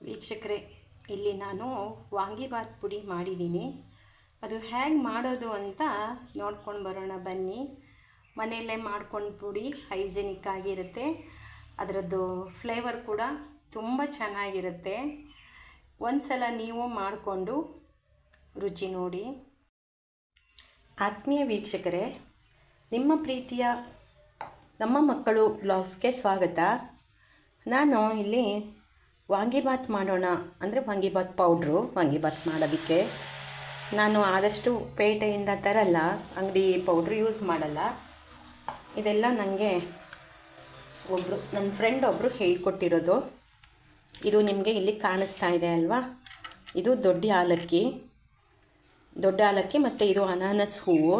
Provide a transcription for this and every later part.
ವೀಕ್ಷಕರೇ, ಇಲ್ಲಿ ನಾನು ವಾಂಗಿಬಾತ್ ಪುಡಿ ಮಾಡಿದ್ದೀನಿ. ಅದು ಹೇಗೆ ಮಾಡೋದು ಅಂತ ನೋಡ್ಕೊಂಡು ಬರೋಣ ಬನ್ನಿ. ಮನೆಯಲ್ಲೇ ಮಾಡ್ಕೊಂಡು ಪುಡಿ ಹೈಜೆನಿಕ್ ಆಗಿರುತ್ತೆ. ಅದರದ್ದು ಫ್ಲೇವರ್ ಕೂಡ ತುಂಬ ಚೆನ್ನಾಗಿರುತ್ತೆ. ಒಂದು ಸಲ ನೀವು ಮಾಡಿಕೊಂಡು ರುಚಿ ನೋಡಿ. ಆತ್ಮೀಯ ವೀಕ್ಷಕರೇ, ನಿಮ್ಮ ಪ್ರೀತಿಯ ನಮ್ಮ ಮಕ್ಕಳು ಬ್ಲಾಗ್ಸ್ಗೆ ಸ್ವಾಗತ. ನಾನು ಇಲ್ಲಿ ವಾಂಗಿಬಾತ್ ಮಾಡೋಣ ಅಂದರೆ ವಾಂಗಿಬಾತ್ ಪೌಡ್ರು ವಾಂಗಿಬಾತ್ ಮಾಡೋದಕ್ಕೆ. ನಾನು ಆದಷ್ಟು ಪೇಟೆಯಿಂದ ತರಲ್ಲ, ಅಂಗಡಿ ಪೌಡ್ರ್ ಯೂಸ್ ಮಾಡಲ್ಲ. ಇದೆಲ್ಲ ನನಗೆ ಒಬ್ಬರು ನನ್ನ ಫ್ರೆಂಡ್ ಒಬ್ಬರು ಹೇಳಿಕೊಟ್ಟಿರೋದು. ಇದು ನಿಮಗೆ ಇಲ್ಲಿ ಕಾಣಿಸ್ತಾ ಇದೆ ಅಲ್ವಾ? ಇದು ದೊಡ್ಡ ಆಲಕ್ಕಿ ದೊಡ್ಡ ಆಲಕ್ಕಿ ಮತ್ತು ಇದು ಅನಾನಸ್ ಹೂವು.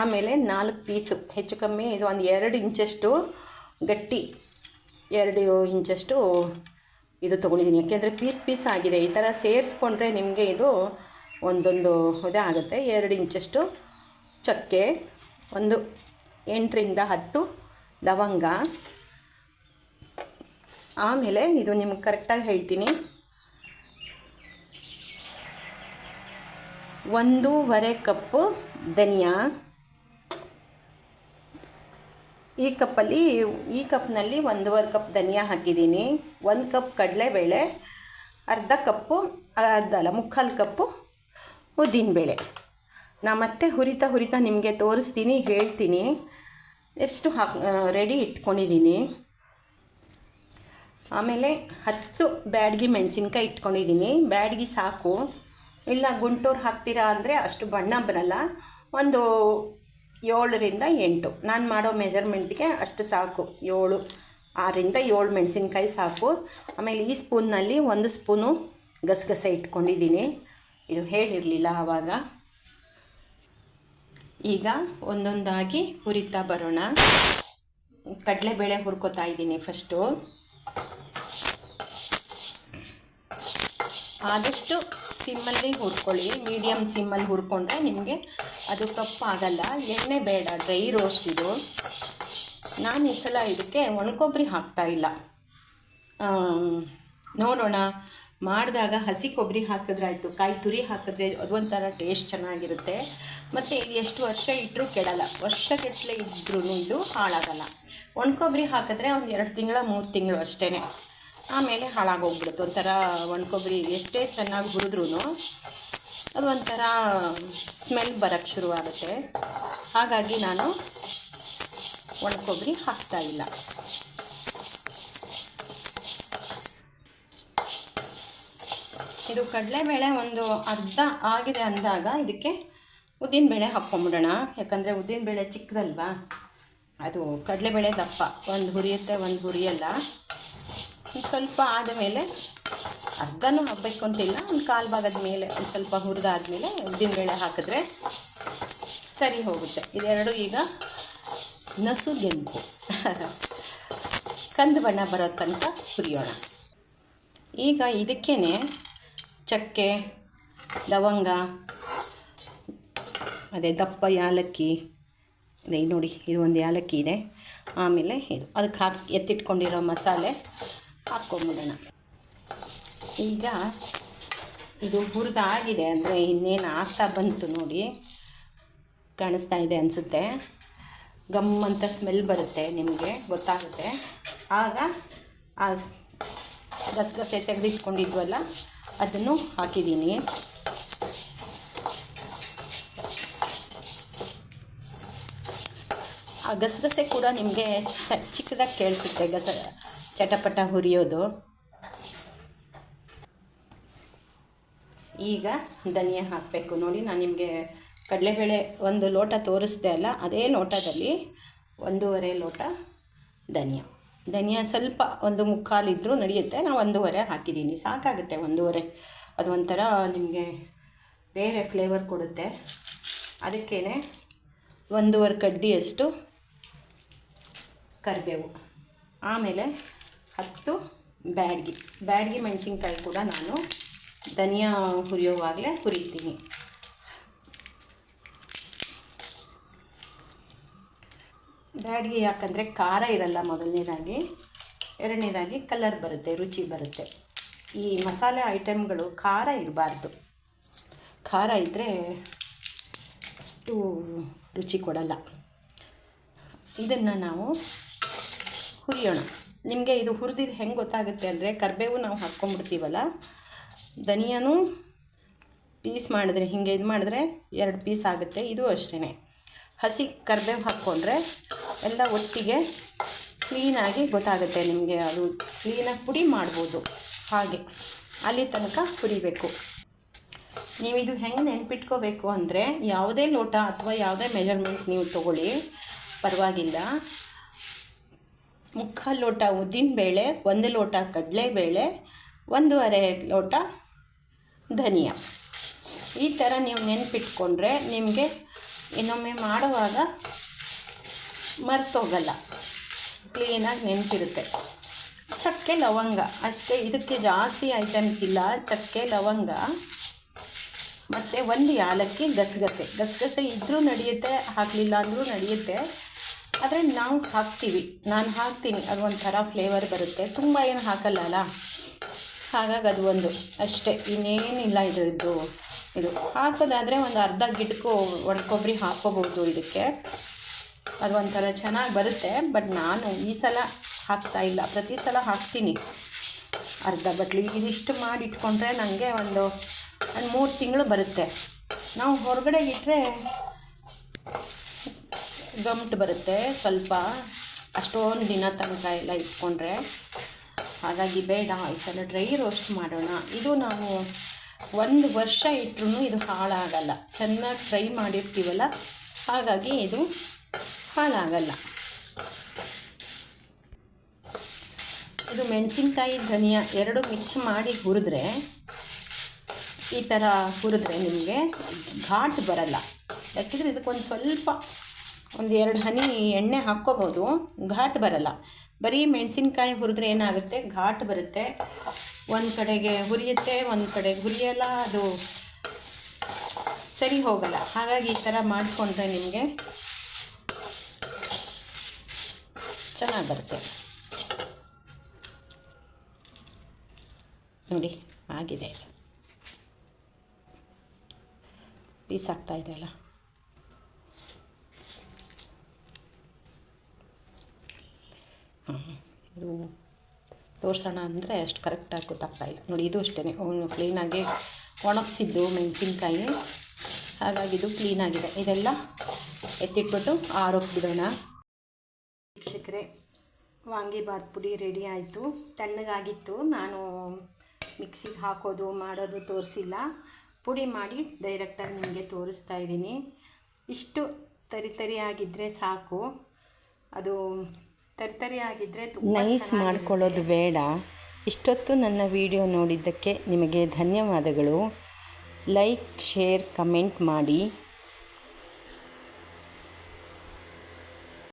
ಆಮೇಲೆ ನಾಲ್ಕು ಪೀಸು, ಹೆಚ್ಚು ಕಮ್ಮಿ ಇದು ಒಂದು ಎರಡು ಇಂಚಷ್ಟು ಗಟ್ಟಿ. ಎರಡು ಇಂಚಷ್ಟು ಇದು ತೊಗೊಂಡಿದ್ದೀನಿ. ಯಾಕೆಂದರೆ ಪೀಸ್ ಪೀಸ್ ಆಗಿದೆ. ಈ ಥರ ಸೇರಿಸ್ಕೊಂಡ್ರೆ ನಿಮಗೆ ಇದು ಒಂದೊಂದು ಇದೇ ಆಗುತ್ತೆ. ಎರಡು ಇಂಚಷ್ಟು ಚಕ್ಕೆ, ಒಂದು ಎಂಟರಿಂದ ಹತ್ತು ಲವಂಗ. ಆಮೇಲೆ ಇದು ನಿಮ್ಗೆ ಕರೆಕ್ಟಾಗಿ ಹೇಳ್ತೀನಿ. ಒಂದೂವರೆ ಕಪ್ಪು ಧನಿಯಾ. ಈ ಕಪ್ಪಲ್ಲಿ, ಈ ಕಪ್ನಲ್ಲಿ ಒಂದೂವರೆ ಕಪ್ ಧನಿಯಾ ಹಾಕಿದ್ದೀನಿ. ಒಂದು ಕಪ್ ಕಡಲೆಬೇಳೆ, ಅರ್ಧ ಕಪ್ಪು, ಅರ್ಧ ಅಲ್ಲ, ಮುಕ್ಕಾಲು ಕಪ್ಪು ಉದ್ದಿನಬೇಳೆ. ನಾ ಮತ್ತೆ ಹುರಿತಾ ಹುರಿತಾ ನಿಮಗೆ ತೋರಿಸ್ತೀನಿ, ಹೇಳ್ತೀನಿ. ಎಷ್ಟು ಹಾಕ್ ರೆಡಿ ಇಟ್ಕೊಂಡಿದ್ದೀನಿ. ಆಮೇಲೆ ಹತ್ತು ಬ್ಯಾಡ್ಗಿ ಮೆಣಸಿನ್ಕಾಯಿ ಇಟ್ಕೊಂಡಿದ್ದೀನಿ. ಬ್ಯಾಡ್ಗಿ ಸಾಕು. ಇಲ್ಲ ಗುಂಟೂರು ಹಾಕ್ತೀರಾ ಅಂದರೆ ಅಷ್ಟು ಬಣ್ಣ ಬರಲ್ಲ. ಒಂದು ಏಳರಿಂದ ಎಂಟು. ನಾನು ಮಾಡೋ ಮೆಜರ್ಮೆಂಟ್ಗೆ ಅಷ್ಟು ಸಾಕು. ಏಳು ಆರರಿಂದ ಏಳು ಮೆಣಸಿನ್ಕಾಯಿ ಸಾಕು. ಆಮೇಲೆ ಈ ಸ್ಪೂನ್ನಲ್ಲಿ ಒಂದು ಸ್ಪೂನು ಗಸಗಸೆ ಇಟ್ಕೊಂಡಿದ್ದೀನಿ. ಇದು ಹೇಳಿರಲಿಲ್ಲ ಆವಾಗ. ಈಗ ಒಂದೊಂದಾಗಿ ಹುರಿತಾ ಬರೋಣ. ಕಡಲೆಬೇಳೆ ಹುರ್ಕೋತಾ ಇದ್ದೀನಿ ಫಸ್ಟು. ಆದಷ್ಟು ಸಿಮ್ಮಲ್ಲಿ ಹುರ್ಕೊಳ್ಳಿ. ಮೀಡಿಯಮ್ ಸಿಮ್ಮಲ್ಲಿ ಹುರ್ಕೊಂಡ್ರೆ ನಿಮಗೆ ಅದು ಕಪ್ಪಾಗಲ್ಲ. ಎಣ್ಣೆ ಬೇಡ, ಡ್ರೈ ರೋಸ್ಟ್ ಇದು. ನಾನು ಈ ಸಲ ಇದಕ್ಕೆ ಒಣಕೊಬ್ಬರಿ ಹಾಕ್ತಾ ಇಲ್ಲ. ನೋಡೋಣ. ಮಾಡಿದಾಗ ಹಸಿ ಕೊಬ್ಬರಿ ಹಾಕಿದ್ರಾಯ್ತು ಕಾಯಿ ತುರಿ ಹಾಕಿದ್ರೆ ಅದು ಒಂಥರ ಟೇಸ್ಟ್ ಚೆನ್ನಾಗಿರುತ್ತೆ. ಮತ್ತು ಇದು ಎಷ್ಟು ವರ್ಷ ಇಟ್ಟರೂ ಕೆಡಲ್ಲ. ವರ್ಷಗಟ್ಟಲೆ ಇದ್ರೂ ಇದು ಹಾಳಾಗಲ್ಲ. ಒಣಕೊಬ್ಬರಿ ಹಾಕಿದ್ರೆ ಒಂದು ಎರಡು ತಿಂಗಳ, ಮೂರು ತಿಂಗಳು ಅಷ್ಟೇ ಆಮೇಲೆ ಹಾಳಾಗೋಗ್ಬಿಡುತ್ತೆ. ಒಂಥರ ಒಣ ಕೊಬ್ಬರಿ ಎಷ್ಟೇ ಚೆನ್ನಾಗಿ ಹುರಿದ್ರೂ ಅದು ಒಂಥರ ಸ್ಮೆಲ್ ಬರೋಕ್ಕೆ ಶುರುವಾಗುತ್ತೆ. ಹಾಗಾಗಿ ನಾನು ಒಣ ಕೊಬ್ಬರಿ ಹಾಕ್ತಾ ಇಲ್ಲ. ಇದು ಕಡಲೆಬೇಳೆ ಒಂದು ಅರ್ಧ ಆಗಿದೆ ಅಂದಾಗ ಇದಕ್ಕೆ ಉದ್ದಿನಬೇಳೆ ಹಾಕ್ಕೊಂಬಿಡೋಣ. ಯಾಕಂದರೆ ಉದ್ದಿನಬೇಳೆ ಚಿಕ್ಕದಲ್ವಾ? ಅದು ಕಡಲೆಬೇಳೆ ದಪ್ಪ. ಒಂದು ಹುರಿಯುತ್ತೆ, ಒಂದು ಹುರಿಯಲ್ಲ. ಸ್ವಲ್ಪ ಆದಮೇಲೆ ಅರ್ಧನೂ ಹಾಕಬೇಕು ಅಂತಿಲ್ಲ, ಒಂದು ಕಾಲು ಭಾಗದ ಮೇಲೆ ಒಂದು ಸ್ವಲ್ಪ ಹುರ್ದಾದ್ಮೇಲೆ ಉದ್ದಿನ ಬೇಳೆ ಹಾಕಿದ್ರೆ ಸರಿ ಹೋಗುತ್ತೆ. ಇದೆರಡು ಈಗ ನಸು ಗೆಂಪು. ಕಂದು ಬಣ್ಣ ಬರೋ ತನಕ ಹುರಿಯೋಣ. ಈಗ ಇದಕ್ಕೇ ಚಕ್ಕೆ, ಲವಂಗ, ಅದೇ ದಪ್ಪ ಯಾಲಕ್ಕಿ, ಅದೇ ನೋಡಿ, ಇದು ಒಂದು ಯಾಲಕ್ಕಿ ಇದೆ. ಆಮೇಲೆ ಇದು ಅದಕ್ಕೆ ಹಾಕಿ ಎತ್ತಿಟ್ಕೊಂಡಿರೋ ಮಸಾಲೆ ಹಾಕ್ಕೊಂಬಿಡೋಣ. ಈಗ ಇದು ಹುರಿದಾಗಿದೆ ಅಂದರೆ ಇನ್ನೇನು ಆಗ್ತಾ ಬಂತು ನೋಡಿ. ಕಾಣಿಸ್ತಾ ಇದೆ ಅನಿಸುತ್ತೆ. ಗಮ್ ಅಂತ ಸ್ಮೆಲ್ ಬರುತ್ತೆ ನಿಮಗೆ, ಗೊತ್ತಾಗುತ್ತೆ. ಆಗ ಆ ಗಸಗಸೆ ತೆಗೆದಿಟ್ಕೊಂಡಿದ್ವಲ್ಲ, ಅದನ್ನು ಹಾಕಿದ್ದೀನಿ. ಆ ಗಸಗಸೆ ಕೂಡ ನಿಮಗೆ ಚಿಕ್ಕದಾಗಿ ಕೇಳಿಸುತ್ತೆ. ಗಸ ಚಟಪಟ ಹುರಿಯೋದು. ಈಗ ಧನಿಯಾ ಹಾಕಬೇಕು. ನೋಡಿ, ನಾನು ನಿಮಗೆ ಕಡಲೆಬೇಳೆ ಒಂದು ಲೋಟ ತೋರಿಸ್ದೆ ಅಲ್ಲ, ಅದೇ ಲೋಟದಲ್ಲಿ ಒಂದೂವರೆ ಲೋಟ ಧನಿಯಾ. ಧನಿಯಾ ಸ್ವಲ್ಪ ಒಂದು ಮುಕ್ಕಾಲಿದ್ದರೂ ನಡೆಯುತ್ತೆ. ನಾನು ಒಂದೂವರೆ ಹಾಕಿದ್ದೀನಿ ಸಾಕಾಗುತ್ತೆ ಒಂದೂವರೆ. ಅದು ಒಂಥರ ನಿಮಗೆ ಬೇರೆ ಫ್ಲೇವರ್ ಕೊಡುತ್ತೆ. ಅದಕ್ಕೇ ಒಂದೂವರೆ ಕಡ್ಡಿಯಷ್ಟು ಕರಿಬೇವು. ಆಮೇಲೆ ಹತ್ತು ಬ್ಯಾಡ್ಗಿ. ಬ್ಯಾಡ್ಗಿ ಮೆಣಸಿನ್ಕಾಯಿ ಕೂಡ ನಾನು ಧನಿಯಾ ಹುರಿಯೋವಾಗಲೇ ಹುರಿತೀನಿ. ಬ್ಯಾಡ್ಗಿ ಯಾಕಂದರೆ ಖಾರ ಇರಲ್ಲ ಮೊದಲನೇದಾಗಿ. ಎರಡನೇದಾಗಿ ಕಲರ್ ಬರುತ್ತೆ, ರುಚಿ ಬರುತ್ತೆ. ಈ ಮಸಾಲೆ ಐಟಮ್ಗಳು ಖಾರ ಇರಬಾರ್ದು. ಖಾರ ಇದ್ದರೆ ಅಷ್ಟು ರುಚಿ ಕೊಡಲ್ಲ. ಇದನ್ನು ನಾವು ಹುರಿಯೋಣ. ನಿಮಗೆ ಇದು ಹುರಿದಿದ್ದು ಹೆಂಗೆ ಗೊತ್ತಾಗುತ್ತೆ ಅಂದರೆ ಕರಿಬೇವು ನಾವು ಹಾಕ್ಕೊಂಡ್ಬಿಡ್ತೀವಲ್ಲ ಧನಿಯಾನು ಪೀಸ್ ಮಾಡಿದ್ರೆ, ಹಿಂಗೆ ಇದು ಮಾಡಿದ್ರೆ ಎರಡು ಪೀಸ್ ಆಗುತ್ತೆ, ಇದು ಅಷ್ಟೇ ಹಸಿ ಕರಿಬೇವು ಹಾಕ್ಕೊಂಡ್ರೆ ಎಲ್ಲ ಒಟ್ಟಿಗೆ ಕ್ಲೀನಾಗಿ ಗೊತ್ತಾಗುತ್ತೆ ನಿಮಗೆ ಅದು ಕ್ಲೀನಾಗಿ ಪುಡಿ ಮಾಡ್ಬೋದು, ಹಾಗೆ ಅಲ್ಲಿ ತನಕ ಹುರಿಬೇಕು. ನೀವು ಇದು ಹೆಂಗೆ ನೆನ್ಪಿಟ್ಕೋಬೇಕು ಅಂದರೆ ಯಾವುದೇ ಲೋಟ ಅಥವಾ ಯಾವುದೇ ಮೆಜರ್ಮೆಂಟ್ ನೀವು ತೊಗೊಳ್ಳಿ, ಪರವಾಗಿಲ್ಲ. ಮುಕ್ಕಾಲು ಲೋಟ ಉದ್ದಿನಬೇಳೆ ಒಂದು ಲೋಟ ಕಡಲೆಬೇಳೆ, ಒಂದೂವರೆ ಲೋಟ ಧನಿಯಾ. ಈ ಥರ ನೀವು ನೆನ್ಪಿಟ್ಕೊಂಡ್ರೆ ನಿಮಗೆ ಇನ್ನೊಮ್ಮೆ ಮಾಡುವಾಗ ಮರ್ತೋಗಲ್ಲ. ಕ್ಲೀನಾಗಿ ನೆನಪಿರುತ್ತೆ. ಚಕ್ಕೆ ಲವಂಗ. ಅಷ್ಟೇ, ಇದಕ್ಕೆ ಜಾಸ್ತಿ ಐಟಮ್ಸ್ ಇಲ್ಲ. ಚಕ್ಕೆ ಲವಂಗ, ಮತ್ತು ಒಂದು ಯಾಲಕ್ಕಿ ಗಸಗಸೆ. ಗಸಗಸೆ ಇದ್ದರೂ ನಡೆಯುತ್ತೆ, ಹಾಕಲಿಲ್ಲ ಅಂದರೂ ನಡೆಯುತ್ತೆ. ಆದರೆ ನಾವು ಹಾಕ್ತೀವಿ. ನಾನು ಹಾಕ್ತೀನಿ. ಅದು ಒಂಥರ ಫ್ಲೇವರ್ ಬರುತ್ತೆ. ತುಂಬ ಏನು ಹಾಕಲ್ಲ ಹಾಗಾಗಿ ಅದು ಒಂದು ಅಷ್ಟೇ. ಇನ್ನೇನಿಲ್ಲ ಇದರದ್ದು. ಇದು ಹಾಕೋದಾದರೆ ಒಂದು ಅರ್ಧ ಗಿಡಕ್ಕೂ ಒಣ ಕೊಬ್ಬರಿ ಹಾಕ್ಕೋಬೋದು ಇದಕ್ಕೆ. ಅದು ಒಂಥರ ಚೆನ್ನಾಗಿ ಬರುತ್ತೆ. ಬಟ್ ನಾನು ಈ ಸಲ ಹಾಕ್ತಾ ಇಲ್ಲ. ಪ್ರತಿ ಸಲ ಹಾಕ್ತೀನಿ. ಅರ್ಧ ಬಟ್ಲಿ ಇದಿಷ್ಟು ಮಾಡಿ ಇಟ್ಕೊಂಡ್ರೆ ನನಗೆ ಒಂದು ಒಂದು ಮೂರು ತಿಂಗಳು ಬರುತ್ತೆ. ನಾವು ಹೊರಗಡೆ ಇಟ್ಟರೆ ಗಮ್ಟ್ ಬರುತ್ತೆ. ಸ್ವಲ್ಪ ಅಷ್ಟೊಂದು ದಿನ ತನಕ ಎಲ್ಲ ಇಟ್ಕೊಂಡ್ರೆ ಹಾಗಾಗಿ ಬೇಡ, ಈ ಸಲ ಡ್ರೈ ರೋಸ್ಟ್ ಮಾಡೋಣ. ಇದು ನಾವು ಒಂದು ವರ್ಷ ಇಟ್ಟರೂ ಇದು ಹಾಳಾಗಲ್ಲ. ಚೆನ್ನಾಗಿ ಫ್ರೈ ಮಾಡಿರ್ತೀವಲ್ಲ, ಹಾಗಾಗಿ ಇದು ಹಾಳಾಗಲ್ಲ. ಇದು ಮೆಣಸಿನ್ಕಾಯಿ, ಧನಿಯಾ ಎರಡು ಮಿಕ್ಸ್ ಮಾಡಿ ಹುರಿದ್ರೆ, ಈ ಥರ ಹುರಿದ್ರೆ ನಿಮಗೆ ಘಾಟ್ ಬರಲ್ಲ. ಯಾಕೆಂದರೆ ಇದಕ್ಕೊಂದು ಸ್ವಲ್ಪ ಒಂದು ಎರಡು ಹನಿ ಎಣ್ಣೆ ಹಾಕ್ಕೋಬೋದು. ಘಾಟ್ ಬರಲ್ಲ. ಬರೀ ಮೆಣಸಿನ್ಕಾಯಿ ಹುರಿದ್ರೆ ಏನಾಗುತ್ತೆ? ಘಾಟ್ ಬರುತ್ತೆ. ಒಂದು ಕಡೆಗೆ ಹುರಿಯುತ್ತೆ, ಒಂದು ಕಡೆಗೆ ಹುರಿಯಲ್ಲ, ಅದು ಸರಿ ಹೋಗಲ್ಲ. ಹಾಗಾಗಿ ಈ ಥರ ಮಾಡಿಕೊಂಡ್ರೆ ನಿಮಗೆ ಚೆನ್ನಾಗಿ ಬರುತ್ತೆ. ನೋಡಿ, ಆಗಿದೆ. ಪೀಸ್ ಆಗ್ತಾ ಇದೆ ಅಲ್ಲ ಹಾಂ ಇದು ತೋರಿಸೋಣ ಅಂದರೆ ಅಷ್ಟು ಕರೆಕ್ಟಾಗಿ ಗೊತ್ತಾಗ್ತಾಯಿಲ್ಲ ನೋಡಿ, ಇದು ಅಷ್ಟೇ ಕ್ಲೀನಾಗಿ ಒಣಗಿಸಿದ್ದು ಮೆಣಸಿನ್ಕಾಯಿ. ಹಾಗಾಗಿ ಇದು ಕ್ಲೀನಾಗಿದೆ ಇದೆಲ್ಲ ಎತ್ತಿಟ್ಬಿಟ್ಟು ಆರೋಗ್ಯ ಬಿಡೋಣ ವೀಕ್ಷಕರೇ ವಾಂಗಿಬಾತ್ ಪುಡಿ ರೆಡಿ ಆಯಿತು. ತಣ್ಣಗಾಗಿತ್ತು. ನಾನು ಮಿಕ್ಸಿಗೆ ಹಾಕೋದು, ಮಾಡೋದು ತೋರಿಸಿಲ್ಲ. ಪುಡಿ ಮಾಡಿ ಡೈರೆಕ್ಟಾಗಿ ನಿಮಗೆ ತೋರಿಸ್ತಾ ಇದ್ದೀನಿ. ಇಷ್ಟು ತರಿ ತರಿಯಾಗಿದ್ದರೆ ಸಾಕು. ಅದು ತರಿ ಆಗಿದ್ದರೆ ನೈಸ್ ಮಾಡ್ಕೊಳ್ಳೋದು ಬೇಡ. ಇಷ್ಟೊತ್ತು ನನ್ನ ವಿಡಿಯೋ ನೋಡಿದ್ದಕ್ಕೆ ನಿಮಗೆ ಧನ್ಯವಾದಗಳು. ಲೈಕ್ ಶೇರ್ ಕಮೆಂಟ್ ಮಾಡಿ.